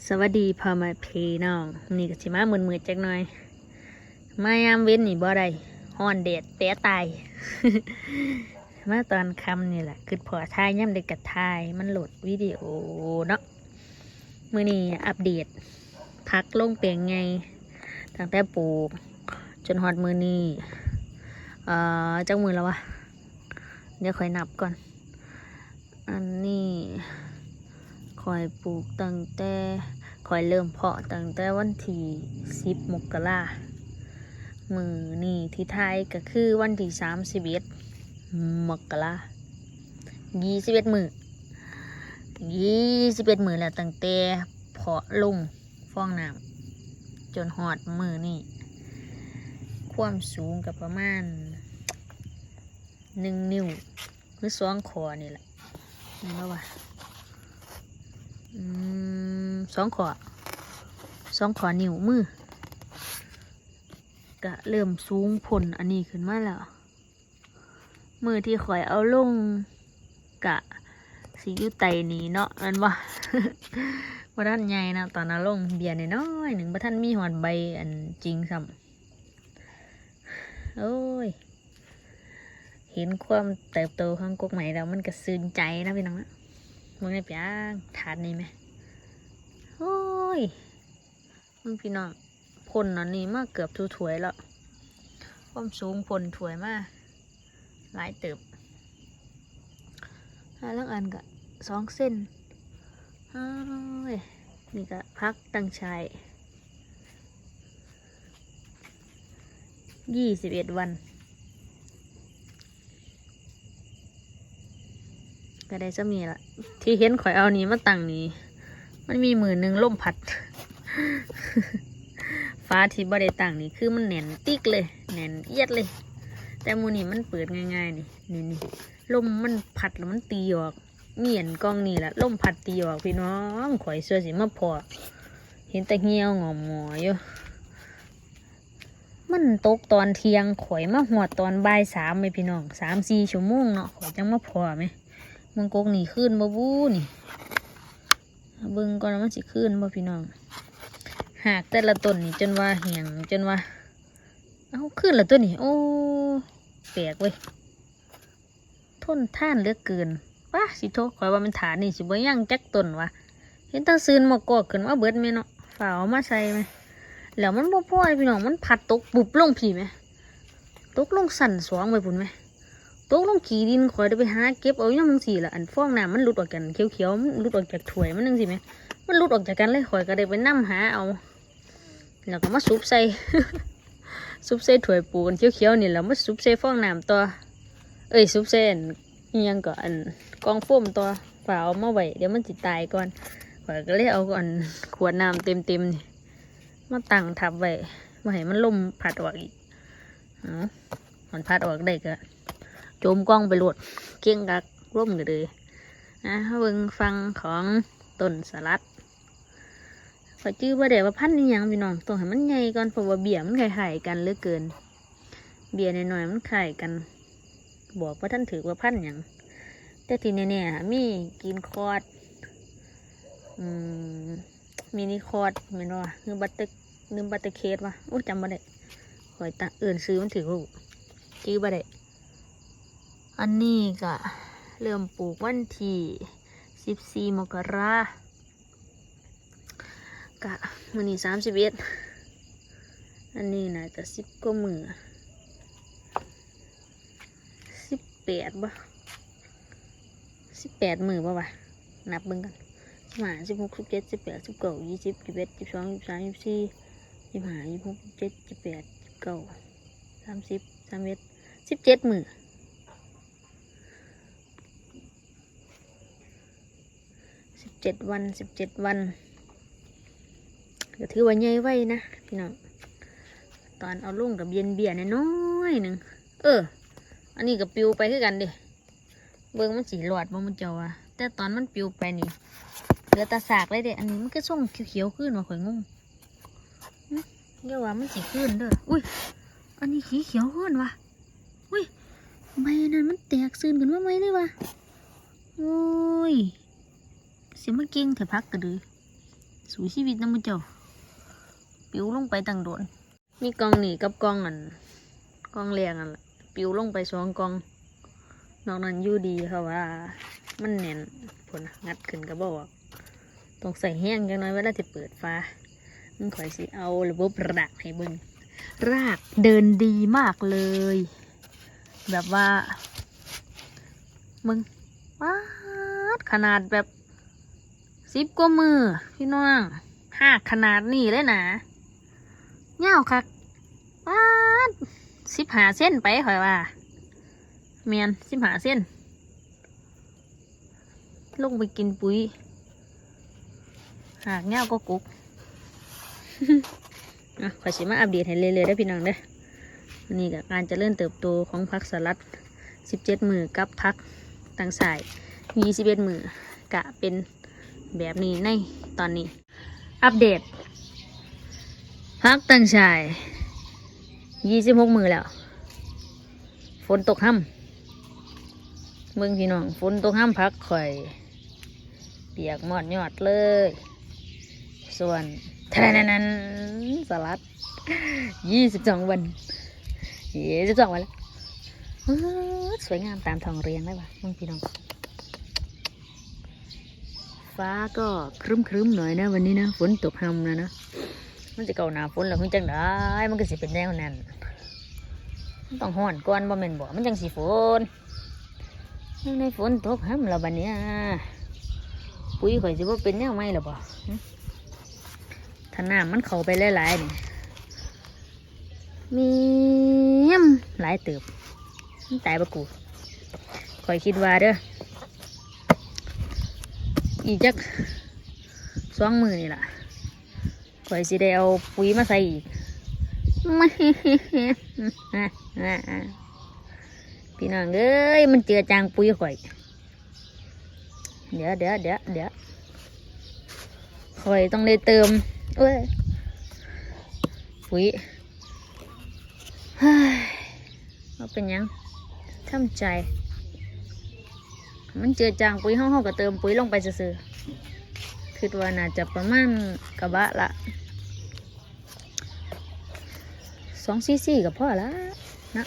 สวัสดีพ่อม่พี่น้องนี่ก็สิมามืนๆจักหน่อย มายามเว้นนี่บ่ได้ฮ้อนแดดแตะตาย มาตอนคำนี่แหละคือพอทายย่ำเด็กกับทาย มันโหลดวิดีโอเนาะมือนี้อัปเดตพักลงเปลียงไงตั้งแต่ปลูก จนฮอดมือนี้เอ่อจักมือแล้ววะเดี๋ยวค่อยนับก่อน อันนี้ คอยปลูกตั้งแต่คอยเริ่มเพาะตั้งแต่วันที่สิบมกรามือนี่ที่ไทยก็คือวันที่สามสิบเอ็ดมกรายี่สิบเอ็ดมือยี่สิบเอ็ดมือแล้วตั้งแต่เพาะลงฟองน้ำจนหอดมือนี่ความสูงกับประมาณหนึ่งนิ้วหรือสองคอนี่แหละนี่แล้ววะ สองขอสองขอนิ้วมือก็เริ่มสูงผลอันนี้ขึ้นมาแล้ว มือที่ข่อยเอาลงกะสีอยู่ไตนี้เนาะนั่นว่าว่าท่านใหญ่นะตอนนั้นลงเบียร์น้อยหนึ่งว่าท่านมีหอนใบอันจริงซ้ำโอ้ย เห็นความเติบโตของกกใหม่แล้วมันก็ซึ้งใจนะพี่น้องนะ มึงไอ้ปียงถาดนี่ไหมโอ้ยมึงพี่น้องพลอันนี้มากเกือบทุถวยแล้วความสูงพลถวยมากหลายเติบหาลังอันกะสองเส้นโอ้ยนี่ก็พักตั้งชายยี่สิบเอ็ดวัน ก็ได้จะมีละที่เห็นข่อยเอานี้มาตั้งนี้ มันมีมือหนึ่งล่มพัด ฟ้าที่บ่ได้ตั้งนี่คือมันแหน่นติ๊กเลยแหน่นเอียดเลย แต่มูนี่มันเปิดง่ายๆนี่นี่นี่ลมมันพัดแล้วมันตีออกเมียนกล้องนี่แหละลมพัดตีออกพี่น้องข่อยเสื้อสีมาพอเห็นแต่เหี่ยวงอมหมออยู่มันตกตอนเที่ยงข่อยมาหัวดตอนบ่ายสามไหมพี่น้องสามสี่ชั่วโมงเนาะข่อยจังมาพอไหม มังกกนี่ขึ้นบ่บูนี่เบิ่งก่อนมันสิขึ้นบ่พี่น้อง หากแต่ละต้นนี่จนว่าเหี่ยงจนว่า เอาขึ้นล้วตัวนี่โอ้แปลกเว้ยทนท่านเหลือเกินว้าสิโทษขอยว่ามันฐานนี่สิบ่ยังจักต้นวะเห็นแตาซืนมากอกขึ้นมาเบิดแม่เนาะฝ่าเอามาใส่ไหมแล้วมันบ่พอไอ้พี่น้องมันพัดตกปุบลงพี่ไหมตกลงสั่นสวงไปพุ่นไหม ตกลงขี่ดินคอยได้ไปหาเก็บเอาอย่างมึงสี่ละอันฟองน้ำมันหลุดออกกันเขียวๆมันหลุดออกจากถ้วยมันนึงสิไหมมันหลุดออกจากกันเลยคอยก็ได้ไปนั่หาเอาแล้วก็มาซุบใส่ซุบใส่ถ้วยปูกันเขียวๆนี่แล้วมาซุบใส่ฟองน้ำต่อเอ้ยซุบใส่ยังก็อันกองโฟมต่อฝาเอามาไว้เดี๋ยวมันจิตายก่อนคอยก็เลยเอาก่อนขวดน้ำเต็มๆนี่มาตั้งทับไว้มาให้มันลมพัดออกอีกอ๋อมันพัดออกได้ก็ จมกล้องไปโหลดเก่งกักร่มกันเลยนะเบิ่งฟังของต้นสลัดขอจื้อว่าเดี๋ยวว่าพันนี่ยังพี่น้องต้องให้มันใหญ่ก่อนเพราะว่าเบี้ยมันคล้ายๆกันเหลือเกิน เบี้ยน้อยๆมันคล้ายกัน บอกว่าท่านถือว่าพันธุ์หยังแต่ทีแน่ๆมีกินคอร์ดอืมมินิคอร์ดแม่นว่านึกบัตเตอร์นึกบัตเตอร์เคสวะโอ้จำบ่ได้คอยตาเอื่นซื้อมันถือว่าจื้อบ่ได้ อันนี้ก็เริ่มปลูกวันที่สิบสี่มกรากะมันนี้สามสิบเอ็ดอันนี้น่าจะสิบก็มือสิบแปดบ่สิบแปดมือบ่วะนับเบิ่งกันสิบห้าสิบหกสิบเจ็ดสิบแปดสิบเก้ายี่สิบยี่สิบเอ็ดยี่สิบสองยี่สิบสามยี่สิบสี่ยี่สิบห้ายี่สิบหกยี่สิบเจ็ดยี่สิบแปดยี่สิบเก้าสามสิบสามเอ็ดสิบเจ็ดมือ สิบ เจ็ดวันสิบเจ็ดวันก็ถือว่าใหญ่ไว้นะพี่น้องตอนเอาลุ่งกับเย็นเบียร์น้อยหนึ่งเออ อันนี้ก็ปิวไปคือกันเดิเบิ้งมันสีหลอดบ่มันเจาว่าแต่ตอนมันปิวไปนี่เหลือตาสากเลยเด็อันนี้มันก็ส่งเขียวๆขึ้นมาข่อยงงเรียกว่ามันสีขึ้นเด้ออุ้ยอันนี้สีเขียวขึ้นว่ะอุ้ยใบนั้นมันแตกซึนกันว่าไหมเลยวะโอ้ย สิมาเก่งเถอะพักกระดือสู่ชีวิตนะมุเจ้า ปิวลงไปตั้งโดน มีกองหนีกับกองอันกองแรงอันละปิวลงไปสองกอง นอกนั้นอยู่ดีค่ะว่า มันแน่นผลงัดขึ้นกระบอกต้องใส่แห้งจังน้อยเวลาจะเปิดฟ้ามันข่อยสิเอาระบบรากให้เบิ่งรากเดินดีมากเลย แบบว่า มึงว้าขนาดแบบ สิบกว่ามือ พี่น้องหากขนาดนี้เลยนะเงาวคักว้าดสิบหาเส้นไปข่อยว่าเมียนสิบหาเส้นลงไปกินปุ๋ยหากเงาวก็กุกอะขอชิมาอัปเดตให้เรื่อยๆได้พี่น้องเด้อนนี้กับการเจะเริ่มเติบโตของพักสลัด 17 มือกับพักต่างสาย21 มือกะเป็น แบบนี้ในตอนนี้ อัปเดตพักต่างสาย26มือแล้ว ฝนตกห้ำเมืองพี่น้องฝนตกห้ำพักข่อย เปียกหมอดยอดเลย ส่วนทะนันสลัดยี่สิบสองวันยี่สิบสองวันแล้วสวยงามตามทองเรียงได้ปะมึงพี่น้อง ฟ้าก็ครึ้มครึ้มๆหน่อยนะวันนี้นะฝนตกหำนะนะมันจะเก่าหนาฝนแล้วคุณจังได้มันก็สิเป็นแนวนั้นมันต้องห่อนก่อนบ่แม่นบ่มันจังสิฝนยังในฝนตกหำแล้วบัดเนี้ยปุ๋ยข่อยสิบ่เป็นแนวไหมหรอบ่ถ้าน้ำมันเข้าไปหลายๆนี่มียมหลายเติบตายปะกูคอยคิดว่าเด้อ อีกจักสองมือนี่ล่ะคอยสิได้เอาปุ๋ยมาใส่อีกพี่น้องเอ้ยมันเจือจางปุ๋ยข่อย เดี๋ยวเดี๋ยวเดี๋ยวเดี๋ยวข่อยต้องได้เติมเอ้ยปุ๋ยเฮ้ยเอาเป็นยังทำใจ มันเจือจางปุ๋ยห้องห้องก็เติมปุ๋ยลงไปซื่อๆคือว่าน่าจะประมาณกระบะละสองซีซีกับพ่อละนะ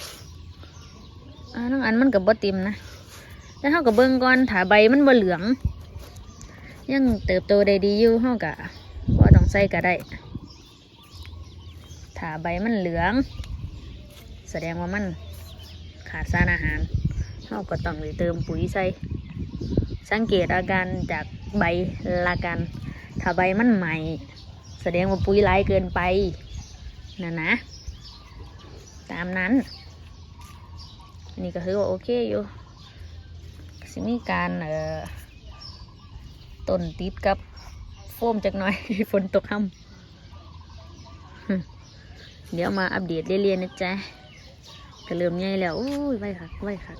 อ่าน้องอันมันกับบติมนะแล้วเขากับเบิ้งก่อนถาใบมันบ่เหลือง ยังเติบโตได้ดีอยู่เขากะว่าต้องใส่ก็ได้ถ้าใบมันเหลือง แสดงว่ามันขาดสารอาหาร เราก็ต้องไปเติมปุ๋ยใส่สังเกตอาการจากใบละกัน ถ้าใบมันใหม่ แสดงว่าปุ๋ยหลายเกินไปนะนะ ตามนั้นนนี้ก็คือว่าโอเคอยู่สิมีการเอ่อต้นติดกับโฟมจักหน่อยฝนตกค่ำเดี๋ยวมาอัปเดตเรื่อยๆนะจ๊ะ ก็เริ่มใหญ่แล้วโอ้ยไว้ค่ะไว้ค่ะ